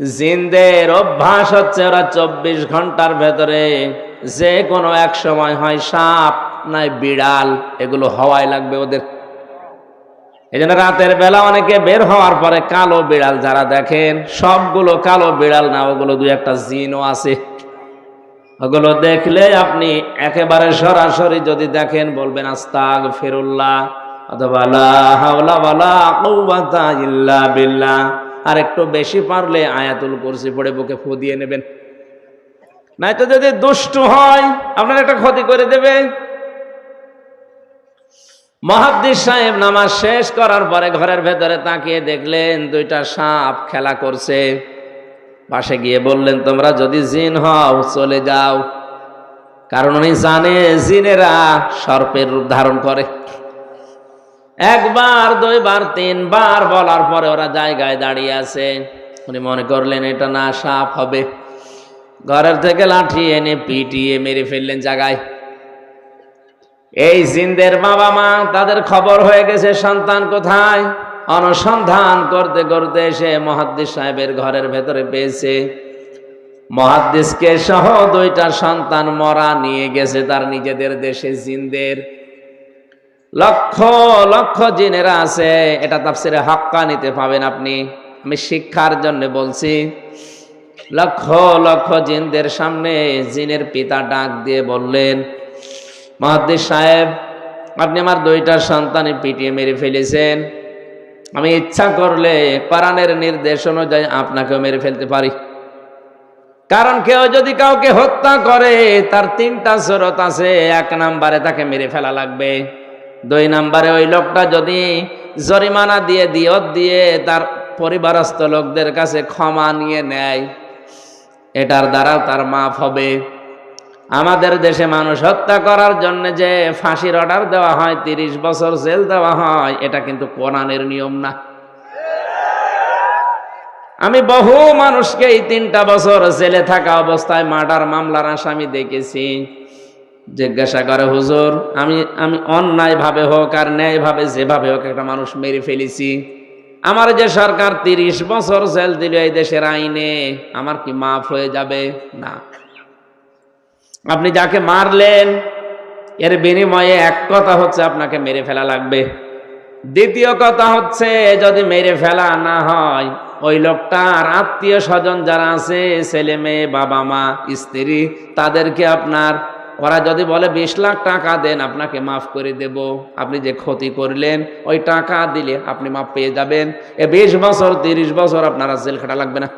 জিনদের অভ্যাস হচ্ছে ওরা চব্বিশ ঘণ্টার ভেতরে যে কোনো এক সময় হয় সাপ, নাই বিড়াল, এগুলো হওয়াই লাগবে ওদের। এই জন্য রাতের বেলা অনেকে বের হওয়ার পরে কালো বিড়াল যারা দেখেন, সবগুলো কালো বিড়াল না, ওগুলো দুই একটা জিনও আছে। ওগুলো দেখলে আপনি একেবারে সরাসরি যদি দেখেন, বলবেন আস্তাগ ফিরুল্লাহ অথবা কুওয়াতা ইল্লা বিল্লাহ। আর একটু বেশি পারলে আয়াতুল কুরসি পড়ে বুকে ফু দিয়ে নেবেন। নয়তো যদি দুষ্টু হয়, আপনার একটা ক্ষতি করে দেবে। মহাদ্দিস সাহেব নামাজ শেষ করার পরে ঘরের ভেতরে তাকিয়ে দেখলেন, দুইটা সাপ খেলা করছে। পাশে গিয়ে বললেন, তোমরা যদি জিন হও, চলে যাও। কারণ উনি জানে, জিনেরা সর্পের রূপ ধারণ করে। একবার, দুইবার, তিনবার বলার পরে ওরা জায়গায় দাঁড়িয়ে আছে। উনি মনে করলেন, এটা না সাপ হবে। ঘরের থেকে লাঠি এনে পিটিয়ে মেরে ফেললেন জায়গায়। এই জিন্দের বাবা মা, তাদের খবর হয়ে গেছে, সন্তান কোথায়? অনুসন্ধান করতে করতে এসে মহাদ্দিস সাহেবের ঘরের ভেতরে পেয়েছে। মহাদ্দিসকে সহ দুইটা সন্তান মরা নিয়ে গেছে, তার নিজেদের দেশে জিনদের। লক্ষ লক্ষ জিনেরা আছে, এটা তাফসিরে হাক্কা নিতে পাবেন আপনি। আমি শিক্ষার জন্য বলছি, লক্ষ লক্ষ জিনদের সামনে জিনের পিতা ডাক দিয়ে বললেন মহাদ্দিস সাহেব, আপনি আমার দুইটা সন্তানে পিটিয়ে মেরে ফেলেছেন। আমি ইচ্ছা করলে কোরআনের নির্দেশ অনুযায়ী আপনাকেও মেরে ফেলতে পারি। কারণ কেউ যদি কাউকে হত্যা করে, তার তিনটা শরত আছে, এক নাম্বারে তাকে মেরে ফেলা লাগবে। দুই নাম্বারে ওই লোকটা যদি জরিমানা দিয়ে, দিয়ত দিয়ে তার পরিবারস্থ লোকদের কাছে ক্ষমা নিয়ে নেয়, এটার দ্বারা তার মাফ হবে। আমাদের দেশে মানুষ হত্যা করার জন্য যে ফাঁসির অর্ডার দেওয়া হয়, তিরিশ বছর জেল দেওয়া হয়, এটা কিন্তু কোরআনের নিয়ম না। আমি বহু মানুষকে এই তিনটা বছর জেলে থাকা অবস্থায় মার্ডার মামলার আসামি দেখেছি। জিজ্ঞাসা করে, হুজুর, আমি আমি অন্যায় ভাবে হোক আর ন্যায় ভাবে যেভাবে হোক একটা মানুষ মেরে ফেলেছি। আমার যে সরকার তিরিশ বছর জেল দিল এই দেশের আইনে, আমার কি মাফ হয়ে যাবে? না। আপনি যাকে মারলেন, এর বিনিময়ে এক কথা হচ্ছে আপনাকে মেরে ফেলা লাগবে। দ্বিতীয় কথা হচ্ছে, যদি মেরে ফেলা না হয়, ওই লোকটার আত্মীয় স্বজন যারা আছে, ছেলে মেয়ে, বাবা মা, স্ত্রী, তাদেরকে আপনার ওরা যদি বলে বিশ লাখ টাকা দেন, আপনাকে মাফ করে দেব। আপনি যে ক্ষতি করলেন, ওই টাকা দিলে আপনি মাফ পেয়ে যাবেন। এ বিশ বছর, তিরিশ বছর আপনারা জেল খাটা লাগবে না।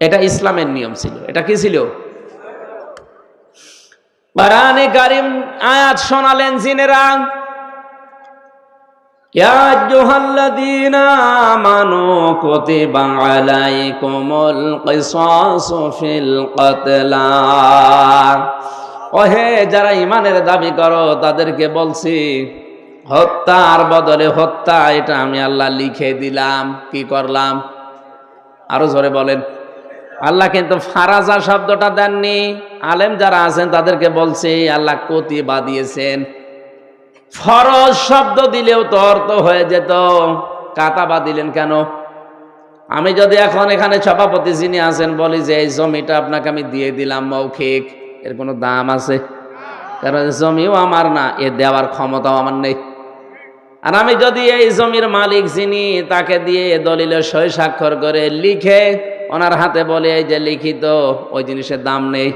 এটা ইসলামের নিয়ম ছিল। এটা কি ছিল? বারানে আয়াত শোনালেন জিনেরা আমানু কতলা। ওহে যারা ইমানের দাবি করো, তাদেরকে বলছি, হত্যার বদলে হত্যা, এটা আমি আল্লাহ লিখে দিলাম। কি করলাম? আরও জোরে বলেন। আল্লাহ কিন্তু ফারাজা শব্দটা দেননি। আলেম যারা আছেন, তাদেরকে বলছি, আল্লাহ কতি বাদিয়েছেন ফরজ শব্দ দিলেও তো অর্থ হয়ে যেত। কাতা বা দিলেন কেন? আমি যদি এখন এখানে সভাপতি যিনি আছেন, বলি যে, এই জমিটা আপনাকে আমি দিয়ে দিলাম মৌখিক। এর কোনো দাম আছে? কারণ জমিও আমার না, এ দেওয়ার ক্ষমতাও আমার নেই। আর আমি যদি এই জমির মালিক যিনি, তাকে দিয়ে দলিলে সই স্বাক্ষর করে লিখে ওনার হাতে বলে, এই যে লিখিত, ওই জিনিসের দাম নেই।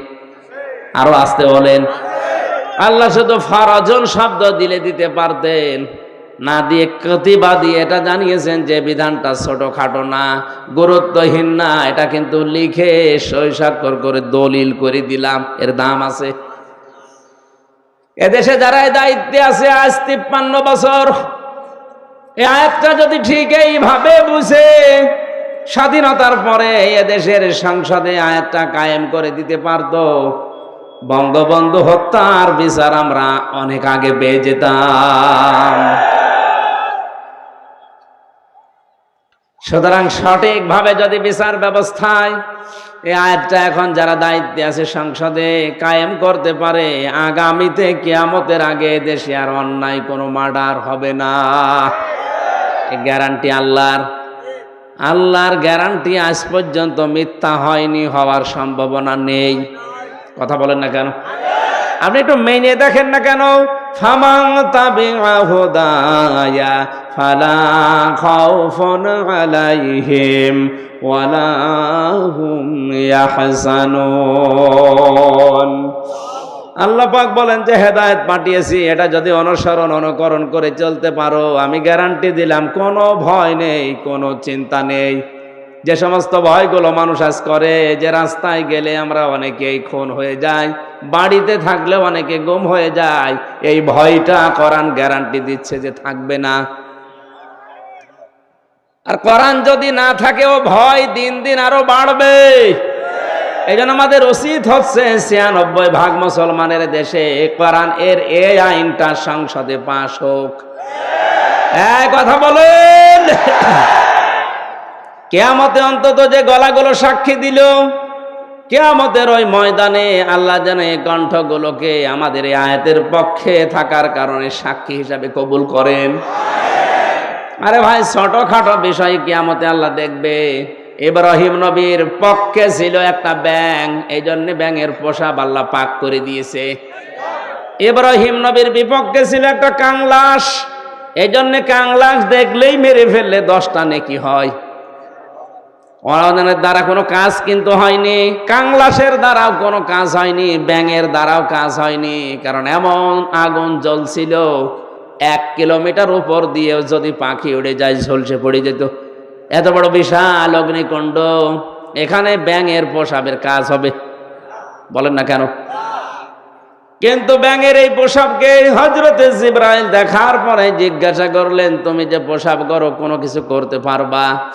আরও আসতে বলেন। আল্লাহ শুধু ফরজন শব্দ দিলে দিতে পারতেন। না দিয়ে কতিবা দিয়ে এটা জানিয়েছেন যে বিধানটা ছোটখাটো না, গুরুত্বহীন না, এটা কিন্তু লিখে সই স্বাক্ষর করে দলিল করে দিলাম, এর দাম আছে। এদেশে যারা দায়িত্বে আছে, আজ তিপ্পান্ন বছর এই আয়াতটা যদি ঠিক এইভাবে বুঝে, স্বাধীনতার পরে এদেশের সংসদে আয়াতটা কায়েম করে দিতে পারতো। বঙ্গবন্ধু হত্যার বিচার আমরা অনেক আগে পেয়ে যেতাম। সুতরাং সঠিকভাবে যদি বিচার ব্যবস্থায় এই আয়াতটা এখন যারা দায়িত্বে আছে সংসদে কায়েম করতে পারে, আগামীতে কিয়ামতের আগে দেশে আর অন্যায় কোনো মার্ডার হবে না। গ্যারান্টি আল্লাহর। আল্লাহর গ্যারান্টি আজ পর্যন্ত মিথ্যা হয়নি, হওয়ার সম্ভাবনা নেই। কথা বলেন না কেন? আপনি একটু মেনে দেখেন না কেন? ফামাং ফালা খাউফুন আলাইহিম ওয়ালা হুম ইয়াহজানুন আল্লাহ পাক বলেন যে হেদায়েত পাঠিয়েছি, এটা যদি অনুসরণ, অনুকরণ করে চলতে পারো, আমি গ্যারান্টি দিলাম, কোনো ভয় নেই, কোনো চিন্তা নেই। যে সমস্ত ভয়গুলো মানুষ আজ করে, যে রাস্তায় গেলে আমরা অনেকেই খুন হয়ে যাই, বাড়িতে থাকলে অনেকে গুম হয়ে যায়, এই ভয়টা করান গ্যারান্টি দিচ্ছে যে থাকবে না। আর কোরআন যদি না থাকে, ও ভয় দিন দিন আরও বাড়বে। এই জন্য আমাদের উচিত হচ্ছে ছিয়ানব্বই ভাগ মুসলমানের দেশে কোরআন এর এই আইনটা সংসদে পাশ হোক। কথা বলেন। কেয়ামতে অন্তত যে গলাগুলো সাক্ষী দিল, কেয়ামতের ওই ময়দানে আল্লাহ যেন এই কণ্ঠগুলোকে আমাদের আয়াতের পক্ষে থাকার কারণে সাক্ষী হিসাবে কবুল করেন। আরে ভাই, ছোটখাটো বিষয় কিয়ামতে আল্লাহ দেখবে। ইব্রাহিম নবীর পক্ষে ছিল একটা ব্যাং এই জন্য ব্যাঙের পোশাক আল্লাহ পাক করে দিয়েছে। ইব্রাহিম নবীর বিপক্ষে ছিল একটা কাংলাস এই জন্য কাংলাস দেখলেই মেরে ফেললে দশটা নেকি হয়। অরাধনের দ্বারা কোনো কাজ কিন্তু হয়নি, কাংলাসের দ্বারাও কোনো কাজ হয়নি, ব্যাঙের দ্বারাও কাজ হয়নি, কারণ এমন আগুন জ্বলছিল এক কিলোমিটার উপর দিয়েও যদি পাখি উড়ে যায়, ঝলসে পড়ে যেত। এত বড় বিশাল অগ্নিকুণ্ড। এখানে ব্যাঙের পোশাবের কাজ হবে। বলেন না কেন? কিন্তু ব্যাঙের এই পোশাককে হজরতে জিব্রাইল দেখার পরে জিজ্ঞাসা করলেন, তুমি যে পোশাক করো, কোনো কিছু করতে পারবা?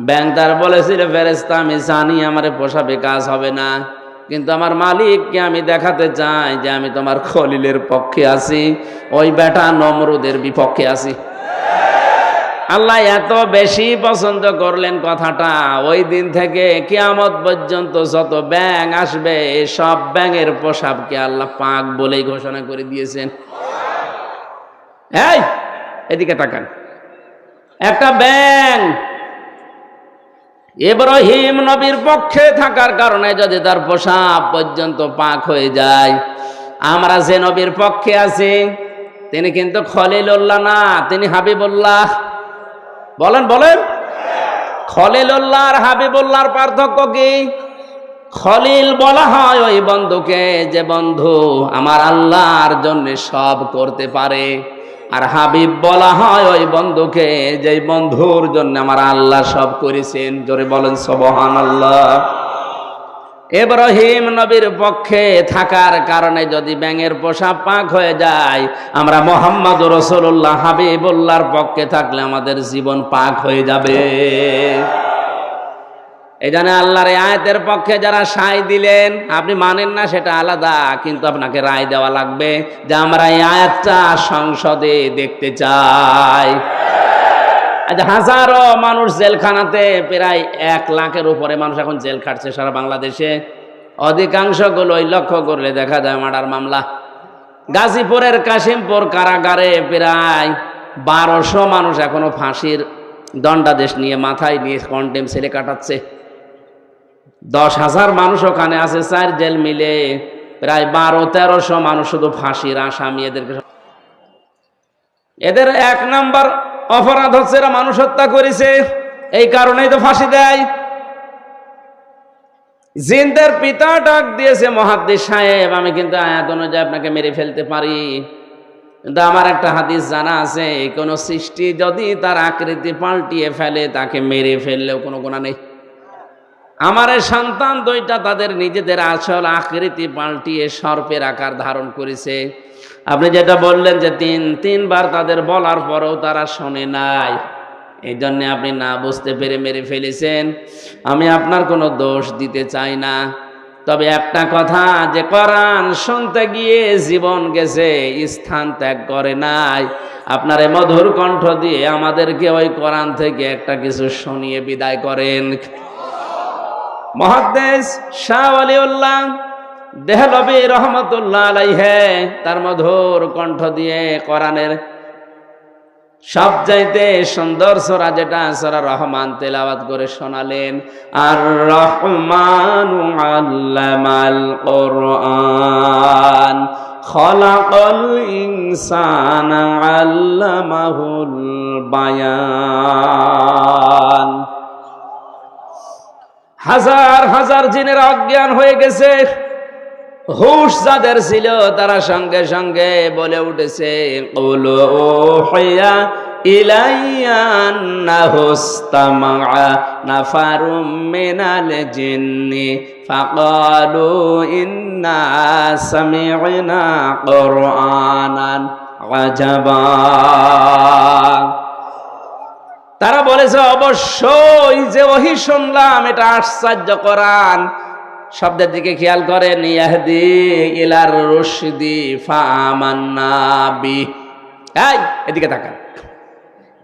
ব্যাং তার বলেছিল ফেরেস্তা আমি জানি আমার পোশাবে কাজ হবে না। কিন্তু আমার মালিককে আমি দেখাতে চাই যে আমি তোমার খলিলের পক্ষে আছি, ওই বেটা নমরুদের বিপক্ষে আছি। আল্লাহ এত বেশি পছন্দ করলেন কথাটা, ওই দিন থেকে কিয়ামত পর্যন্ত যত ব্যাং আসবে, সব ব্যাঙের পোশাককে আল্লাহ পাক বলেই ঘোষণা করে দিয়েছেন। এই, এদিকে তাকান। একটা ব্যাং ইব্রাহিম নবীর পক্ষে থাকার কারণে যদি তার পোশাক পর্যন্ত পাক হয়ে যায়, আমরা যে নবীর পক্ষে আছি, তিনি কিন্তু খলিলুল্লাহ না, তিনি হাবিবুল্লাহ। বলেন বলেন। খলিলুল্লাহ আর হাবিবুল্লাহর পার্থক্য কি? খলিল বলা হয় ওই বন্ধুকে যে বন্ধু আমার আল্লাহর জন্য সব করতে পারে। আর হাবিব বলা হয়, ওই বন্ধুকে যে বন্ধুর জন্য আমার আল্লাহ সব করেছেন। জোরে বলেন সবহান আল্লাহ এব্রাহিম নবীর পক্ষে থাকার কারণে যদি ব্যাঙের পোশাক পাক হয়ে যায়, আমরা মোহাম্মদ রসুল্লাহ হাবিবুল্লাহর পক্ষে থাকলে আমাদের জীবন পাক হয়ে যাবে। এই জন্য আল্লাহর আয়াতের পক্ষে যারা সায় দিলেন, আপনি মানেন না সেটা আলাদা, কিন্তু আপনাকে রায় দেওয়া লাগবে যে আমরা এই আয়াতটা সংসদে দেখতে চাই। আজ হাজারো মানুষ জেলখানাতে, প্রায় এক লাখের উপরে মানুষ এখন জেল খাটছে সারা বাংলাদেশে। অধিকাংশগুলোই লক্ষ্য করলে দেখা যায় মার্ডার মামলা। গাজীপুরের কাশিমপুর কারাগারে প্রায় বারোশো মানুষ এখনও ফাঁসির দণ্ডাদেশ নিয়ে মাথায় নিয়ে কন্টেম ছেলে কাটাচ্ছে। দশ হাজার মানুষ ওখানে আছে, চার জেল মিলে প্রায় বারো, তেরোশো মানুষ শুধু ফাঁসির আসামি এদেরকে এদের এক নাম্বার অপরাধ হচ্ছে এরা মানুষ হত্যা করেছে। এই কারণেই তো ফাঁসি দেয়। জিনদের পিতা ডাক দিয়েছে, মহাদ্দিস সাহেব, আমি কিন্তু আয়াত অনুযায়ী আপনাকে মেরে ফেলতে পারি। কিন্তু আমার একটা হাদিস জানা আছে, কোনো সৃষ্টি যদি তার আকৃতি পাল্টিয়ে ফেলে, তাকে মেরে ফেললেও কোনো গুণা নেই। আমার সন্তান দুইটা তাদের নিজেদের আসল আকৃতি পাল্টিয়ে সর্পের আকার ধারণ করেছে। আপনি যেটা বললেন যে তিন, তিনবার তাদের বলার পরেও তারা শোনে নাই। এই জন্যে আপনি না বুঝতে পেরে মেরে ফেলেছেন। আমি আপনার কোনো দোষ দিতে চাই না। তবে একটা কথা, যে কোরআন শুনতে গিয়ে জীবন গেছে, স্থান ত্যাগ করে নাই। আপনার মধুর কণ্ঠ দিয়ে আমাদেরকে ওই কোরআন থেকে একটা কিছু শুনিয়ে বিদায় করেন। মহাদ্দেশ শাহ আলিউল্লাহ দেহলবি রহমতুল্লাহ আলাইহে তার মধুর কণ্ঠ দিয়ে কোরআনের সব চাইতে সুন্দর সোরা যেটা সোরা রহমান তেলাওয়াত করে শোনালেন আর রহমান আল্লামাল কোরআন, খলাকল ইনসান আল্লামাহুল বায়ান। হাজার হাজার জিনের অজ্ঞান হয়ে গেছে। হুশ যাদের ছিল, তারা সঙ্গে সঙ্গে বলে উঠেছে ওলো তারা বলেছে, অবশ্যই যে ওহি শুনলাম, এটা আশ্চর্য করান শব্দের দিকে খেয়াল করেন, ইয়াহদি ইলার রশদি ফামান্না বি। এই, এদিকে তাকান।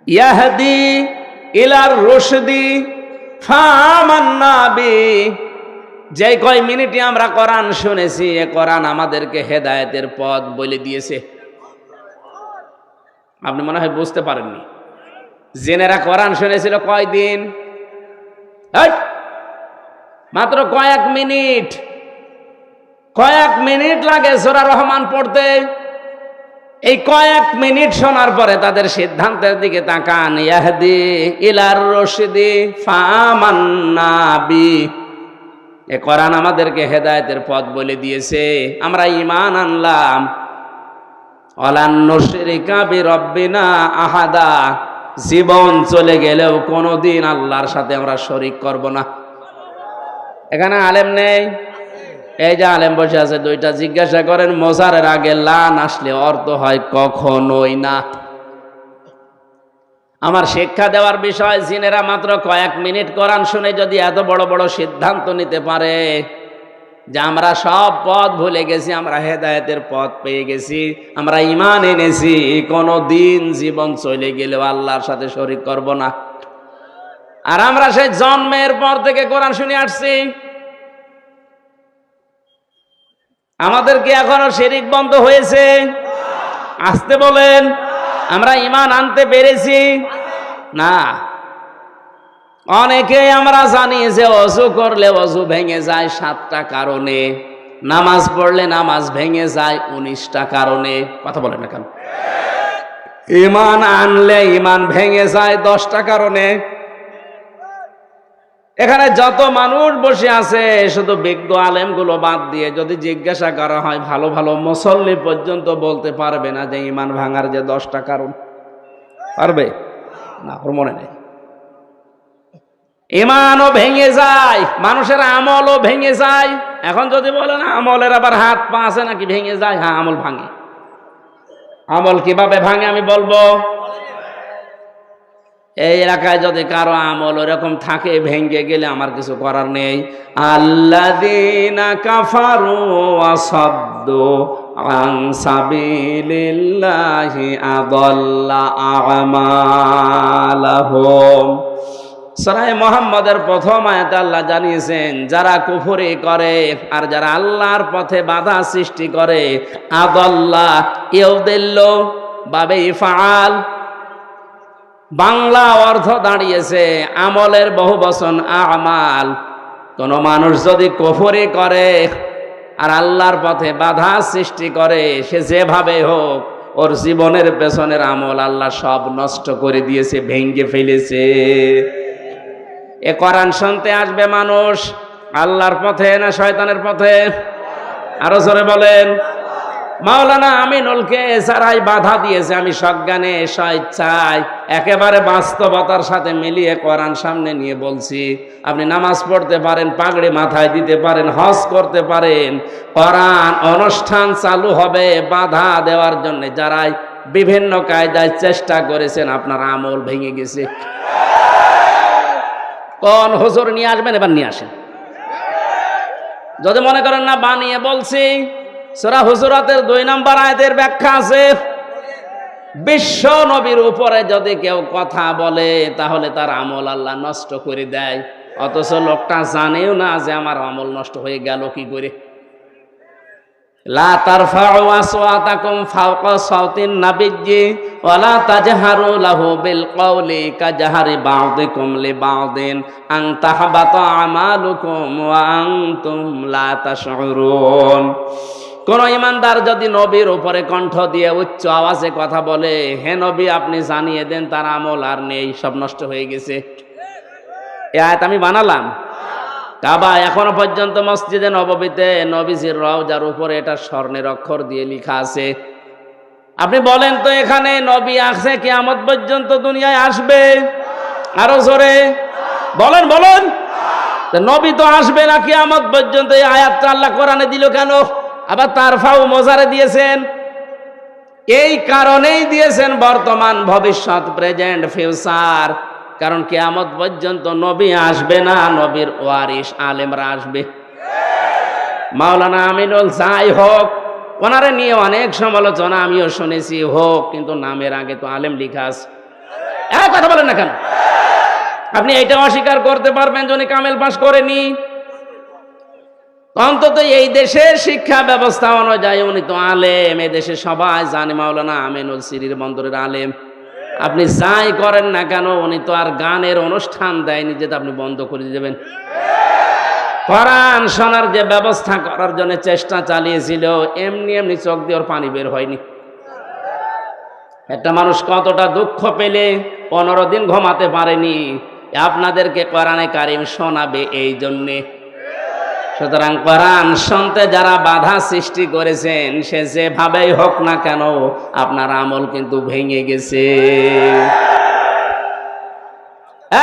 ইয়াহদি ইলার রশদি ফামান্না বি। যে কয়, মিনিটে আমরা কোরআন শুনেছি, এ কোরআন আমাদেরকে হেদায়েতের পথ বলে দিয়েছে। আপনি মনে হয় বুঝতে পারেননি। জেনেরা কোরআন শুনেছিল কয়দিন? মাত্র কয়েক মিনিট। কয়েক মিনিট লাগে সোরা রহমান পড়তে। এই কয়েক মিনিট শোনার পরে তাদের সিদ্ধান্তের দিকে তাকান। ইয়াহদি ইলার রশিদি ফামান্নাবি এ কোরআন আমাদেরকে হেদায়েতের পথ বলে দিয়েছে। আমরা ইমান আনলাম। অলান্ন শিরিকা বি রব্বিনা আহাদা। জীবন চলে গেলেও কোনোদিন আল্লাহর সাথে আমরা শরিক করব না। এখানে আলেম নেই? এই যে আলেম বসে আছে, দুইটা জিজ্ঞাসা করেন, মোজারের আগে লান আসলে অর্থ হয় কখনোই না। আমার শিক্ষা দেওয়ার বিষয়, জিনেরা মাত্র কয়েক মিনিট কোরআন শুনে যদি এত বড় বড় সিদ্ধান্ত নিতে পারে যে আমরা সব পথ ভুলে গেছি, আমরা হেদায়েতের পথ পেয়ে গেছি, আমরা ইমান এনেছি কোনো দিন জীবন চলে গেলেও আল্লাহর সাথে শরিক করব না। আর আমরা সেই জন্মের পর থেকে কোরআন শুনে আসছি। আমাদের কি এখনও শিরিক বন্ধ হয়েছে? আসতে বলেন, আমরা ইমান আনতে পেরেছি? না। অনেকেই আমরা জানি যে অজু করলে অজু ভেঙে যায় সাতটা কারণে। নামাজ পড়লে নামাজ ভেঙে যায় উনিশটা কারণে। কথা বলেন না কেন? ইমান আনলে ইমান ভেঙে যায় দশটা কারণে। এখানে যত মানুষ বসে আছে, শুধু বিজ্ঞ আলেমগুলো বাদ দিয়ে যদি জিজ্ঞাসা করা হয়, ভালো ভালো মুসল্লি পর্যন্ত বলতে পারবে না যে ইমান ভাঙার যে দশটা কারণ। পারবে? না, ওর মনে নেই। ইমানও ভেঙে যায়, মানুষের আমলও ভেঙে যায়। এখন যদি বলেন আমলের আবার হাত পা আছে নাকি, ভেঙে যায় হ্যাঁ আমল ভাঙে। আমল কীভাবে ভাঙে আমি বলব? এই এলাকায় যদি কারও আমল ওরকম থাকে, ভেঙে গেলে আমার কিছু করার নেই। আল্লাদিনা কাফারু সরাই মোহাম্মদের প্রথম আয়াত আল্লাহ জানিয়েছেন, যারা কুফরি করে আর যারা আল্লাহর পথে বাধা সৃষ্টি করে, আদল্লাহ ইউদিল্ল বাবে ইফাল বাংলা অর্থ দাঁড়িয়েছে, আমলের বহু বচন, আমাল। কোন মানুষ যদি কফরি করে আর আল্লাহর পথে বাধা সৃষ্টি করে, সে যেভাবে হোক, ওর জীবনের পেছনের আমল আল্লাহ সব নষ্ট করে দিয়েছে ভেঙ্গে ফেলেছে। এ কোরআন শুনতে আসবে মানুষ। আল্লাহর পথে না শয়তানের পথে? আরও জোরে বলেন। মাওলানা আমিনুলকে এছাড়াই বাধা দিয়েছে, আমি সজ্ঞানে স্বেচ্ছায় একেবারে বাস্তবতার সাথে মিলিয়ে কোরআন সামনে নিয়ে বলছি, আপনি নামাজ পড়তে পারেন, পাগড়ি মাথায় দিতে পারেন, হজ করতে পারেন। কোরআন অনুষ্ঠান চালু হবে বাধা দেওয়ার জন্য। যারাই বিভিন্ন কায়দায় চেষ্টা করেছেন, আপনার আমল ভেঙে গেছে। কোন হুজুর নিয়ে আসবেন, এবার নিয়ে আসেন। যদি মনে করেন না, বানিয়ে বলছি, সোরা হুজুরাতের দুই নম্বর আয়তের ব্যাখ্যা আছে, বিশ্ব নবীর উপরে যদি কেউ কথা বলে, তাহলে তার আমল আল্লাহ নষ্ট করে দেয়। অথচ লোকটা জানেও না যে আমার আমল নষ্ট হয়ে গেল কি করে? লা তারফাউ আসওয়াতাকুম ফাওকা সাউতিন নাবিয়্যি ওয়ালা তাজহারু লাহু বিল কওলি কাজহারি বা'দিকুম লিবা'দিন আন তাহবাতা আমালুকুম ওয়া আনতুম লা তাশউরুন। কোন ইমানদার যদি নবীর উপরে কণ্ঠ দিয়ে উচ্চ আওয়াজে কথা বলে, হে নবী, আপনি জানিয়ে দেন, তার আমল আর নেই, সব নষ্ট হয়ে গেছে। এ আয়াত আমি বানালাম। কাবা এখনও পর্যন্ত মসজিদে নববীতে নবীজির রওজার উপরে এটা স্বর্ণের অক্ষর দিয়ে লেখা আছে। আপনি বলেন তো এখানে নবী আসছে কিয়ামত পর্যন্ত দুনিয়ায় আসবে? আরও জোরে। বলেন বলেন। নবী তো আসবে না কিয়ামত পর্যন্ত? এই আয়াতটা আল্লাহ কোরআনে দিল কেন? আবার তার ফাউ মজারে দিয়েছেন। এই কারণেই দিয়েছেন বর্তমান ভবিষ্যৎ, প্রেজেন্ট, ফিউচার। কারণ কেয়ামত পর্যন্ত নবী আসবে না, নবীর ওয়ারিস আলেমরা আসবে। মাওলানা আমিনুল যাই হোক, ওনারে নিয়ে অনেক সমালোচনা আমিও শুনেছি, হোক, কিন্তু নামের আগে তো আলেম লিখা আছে। এক কথা বলেন না কেন? আপনি এটা অস্বীকার করতে পারবেন যে উনি কামেল পাস করেনি। অন্তত এই দেশের শিক্ষা ব্যবস্থা অনুযায়ী উনি তো আলেম এই দেশে সবাই জানে মাওলানা আমিনুল সিরির বন্দরের আলেম। আপনি যাই করেন না কেন, উনি তো আর গানের অনুষ্ঠান দেয়নি যে আপনি বন্ধ করে দেবেন। কোরআন শোনার যে ব্যবস্থা করার জন্য চেষ্টা চালিয়েছিল, এমনি এমনি চোখ দিয়ে ওর পানি বের হয়নি। একটা মানুষ কতটা দুঃখ পেলে, পনেরো দিন ঘুমাতে পারেনি। আপনাদেরকে কোরআনে কারিম শোনাবে এই জন্যে। সুতরাং কোরআন শুনতে যারা বাধা সৃষ্টি করেছেন, সে যেভাবেই হোক না কেন আপনার আমল কিন্তু ভেঙে গেছে।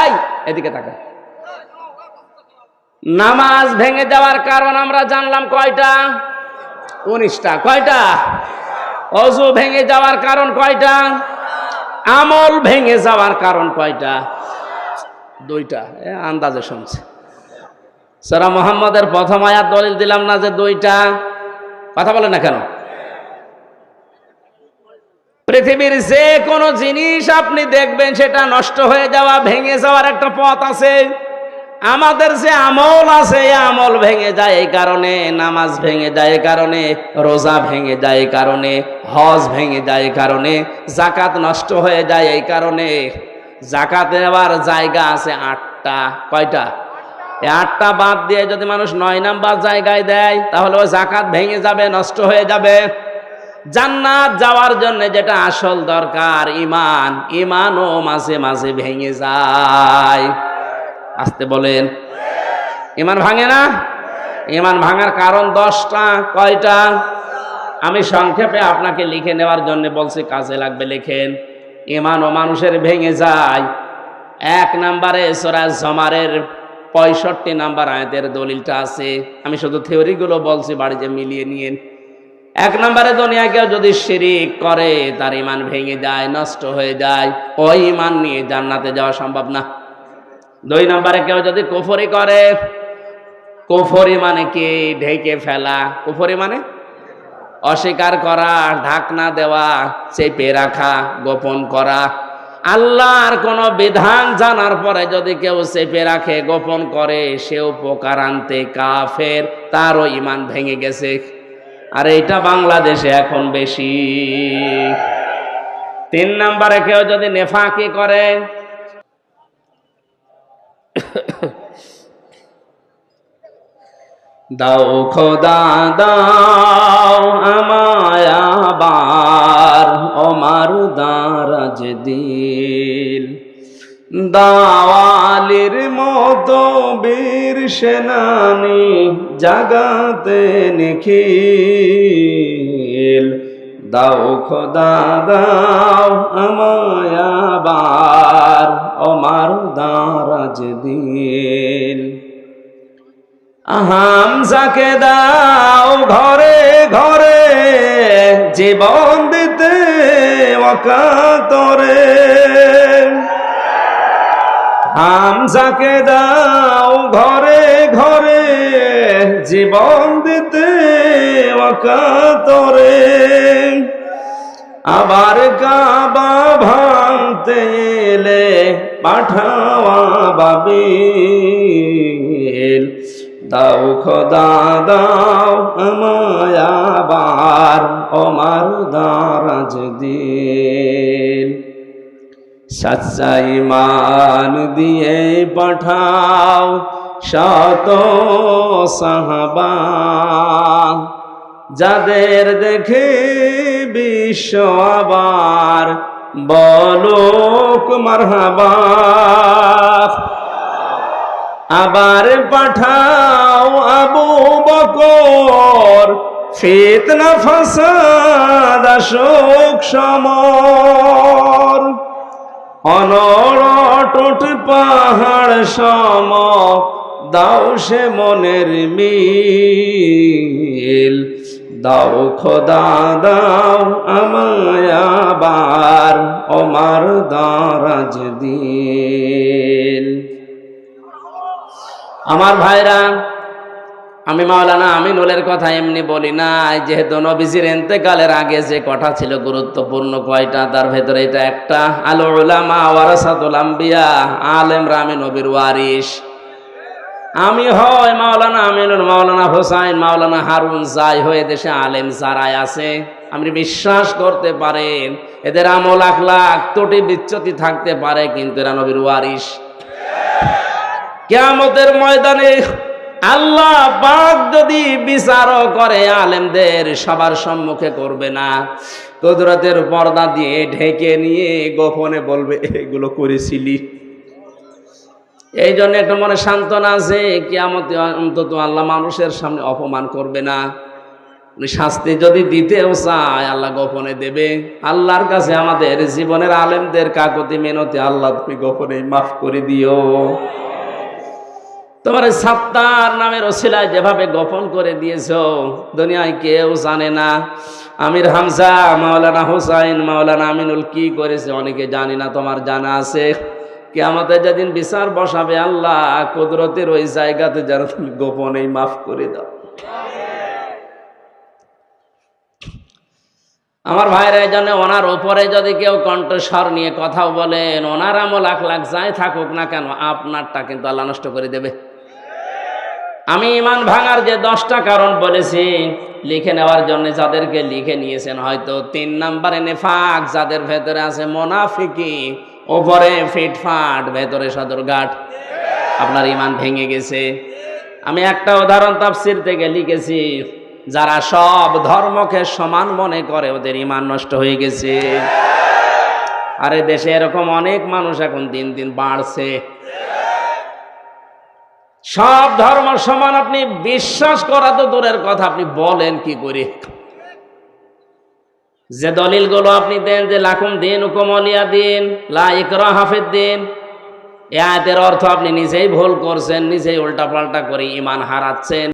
এই, এদিকে তাকা নামাজ ভেঙে যাওয়ার কারণ আমরা জানলাম কয়টা? উনিশটা। কয়টা? অজু ভেঙে যাওয়ার কারণ কয়টা? আমল ভেঙে যাওয়ার কারণ কয়টা? দুইটা। আন্দাজে শুনছে। সারা মোহাম্মদের প্রথম আয়াত দলিল দিলাম না যে দুইটা। কথা বলে না কেন? পৃথিবীর যে কোনো জিনিস আপনি দেখবেন, সেটা নষ্ট হয়ে যাওয়া, ভেঙে যাওয়ার একটা পথ আছে। আমাদের যে আমল আছে আমল ভেঙে যায় এই কারণে, নামাজ ভেঙে যায় এই কারণে, রোজা ভেঙে যায় এই কারণে, হজ ভেঙে যায় এই কারণে জাকাত নষ্ট হয়ে যায় এই কারণে। জাকাত নেওয়ার জায়গা আছে আটটা, কয়টা? আটটা বাদ দিয়ে যদি মানুষ নয় নাম্বার জায়গায় দেয়, তাহলে ওই জাকাত ভেঙে যাবে, নষ্ট হয়ে যাবে। জান্নাত যাওয়ার জন্য যেটা আসল দরকার ইমান ইমানও মাঝে মাঝে ভেঙে যায়। আসতে বলেন। ইমান ভাঙে না? ইমান ভাঙার কারণ দশটা, কয়টা? আমি সংক্ষেপে আপনাকে লিখে নেওয়ার জন্য বলছি, কাজে লাগবে, লেখেন। ইমান ও মানুষের ভেঙে যায়। এক নাম্বারে সোরাজ জমারের পঁয়ষট্টি নাম্বার আয়াতের দলিলটা আছে। আমি শুধু থিওরিগুলো বলছি, বাড়িতে মিলিয়ে নিয়েন। এক নম্বরে দুনিয়া কেউ যদি শিরিক করে, তার ইমান ভেঙে যায়, নষ্ট হয়ে যায়। ওই ইমান নিয়ে জান্নাতে যাওয়া সম্ভব না। দুই নম্বরে কেউ যদি কুফরি করে, কুফরি মানে কি? ঢেকে ফেলা। কুফরি মানে অস্বীকার করা, ঢাকনা দেওয়া, চেপে রাখা, গোপন করা। আল্লাহর কোন বিধান জানার পরে যদি কেউ চেপে রাখে, গোপন করে, সে উপকার আনতে কাফের, তারও ইমান ভেঙে গেছে। আর এটা বাংলাদেশে এখন বেশি। তিন নম্বরে কেউ যদি নেফাকি করে, দাও খোদা, দাও আমায় আবার অমার দারাজ দিল দাওয়ালির মতো বীর সেনানি জাগাতে নিখিল। দাও খোদা, দাও আমায় আবার অমার দারাজ দিল হামজাকে দাও ঘরে ঘরে জীবন দিতে অকাতরে হামজাকে দাও ঘরে ঘরে জীবন দিতে অকাতরে আবার কাবা ভাঙতে এলে পাঠাওয়া বাবিল। দাও খোদা, দাও আমায় আবার ওমার দারাজ দিন সচ্চা ইমান দিয়ে পাঠাও শত সাহাবা। যাদের দেখে বিশ্ব আবার বলো কুমার মারহাবা আবার পাঠাও আবু বকর। ফিতনা, ফাসাদ শোক সমর। অনড়ট পাহাড় সম দাও সে মনের মিল। দাও খোদা, দাও আমায় আবার ওমার দারাজ দিল। আমার ভাইরা, আমি মাওলানা আমিনুলের কথা এমনি বলি না যেহেতু নবীজির এন্তেকালের আগে যে কথা ছিল গুরুত্বপূর্ণ কয়টা, তার ভেতরে এটা একটা আলো উলামা ওয়ারাসাতুল আম্বিয়া আলেম রামি নবীর ওয়ারিস আমি হয় মাওলানা আমিনুল, মাওলানা হোসাইন, মাওলানা হারুন, যাই হয়ে দেশে আলেম যারাই আছে আপনি বিশ্বাস করতে পারেন এদের আমল আখলাখ ত্রুটি বিচ্যুতি থাকতে পারে, কিন্তু এরা নবীর ওয়ারিস কেয়ামতের ময়দানে আল্লাহ পাক যদি বিচারও করে, আলেমদের সবার সম্মুখে করবে না। কুদরতের পর্দা দিয়ে ঢেকে নিয়ে গোপনে বলবে, এগুলো করেছিলি। এই জন্য একটা মনে সান্ত্বনা আছে, কেয়ামতে অন্তত আল্লাহ মানুষের সামনে অপমান করবে না। উনি শাস্তি যদি দিতেও চায়, আল্লাহ গোপনে দেবে। আল্লাহর কাছে আমাদের জীবনের আলেমদের কাকতি মেনতে আল্লাহ তুমি গোপনে মাফ করে দিও। তোমার সাত্তার নামের ওসিলায় যেভাবে গোপন করে দিয়েছ, দুনিয়ায় কেউ জানে না। আমির হামজা, মাওলানা হুসাইন, মাওলানা আমিনুল কি করেছে অনেকে জানি না, তোমার জানা আছে। কে আমাদের যেদিন বিচার বসাবে আল্লাহ, কুদরতের ওই জায়গাতে যেন তুমি গোপনেই মাফ করে দাও। আমার ভাইরা এই জন্য ওনার ওপরে যদি কেউ কণ্ঠস্বর নিয়ে কথাও বলেন, ওনার আমল লাখ লাখ যাই থাকুক না কেন, আপনারটা কিন্তু আল্লাহ নষ্ট করে দেবে। আমি ইমান ভাঙার যে দশটা কারণ বলেছি, লিখে নেওয়ার জন্য যাদেরকে লিখে নিয়েছেন হয়তো তিন নাম্বারে নেফাক, যাদের ভেতরে আছে মোনাফিকি, ওপরে ফিটফাট, ভেতরে সদর আপনার ইমান ভেঙে গেছে। আমি একটা উদাহরণ তাফসির থেকে লিখেছি, যারা সব ধর্মকে সমান মনে করে, ওদের ইমান নষ্ট হয়ে গেছে। আরে দেশে এরকম অনেক মানুষ এখন দিন দিন বাড়ছে। সব ধর্ম সমান আপনি বিশ্বাস করা তো দূরের কথা, আপনি বলেন কি করে? যে দলিলগুলো আপনি দেন, যে লাকুম দিন উকমলিয়া দিন, লা ইকরা হাফেদ দিন, এ আয়াতের অর্থ আপনি নিজেই ভুল করছেন, নিজেই উল্টা পাল্টা করে ইমান হারাচ্ছেন।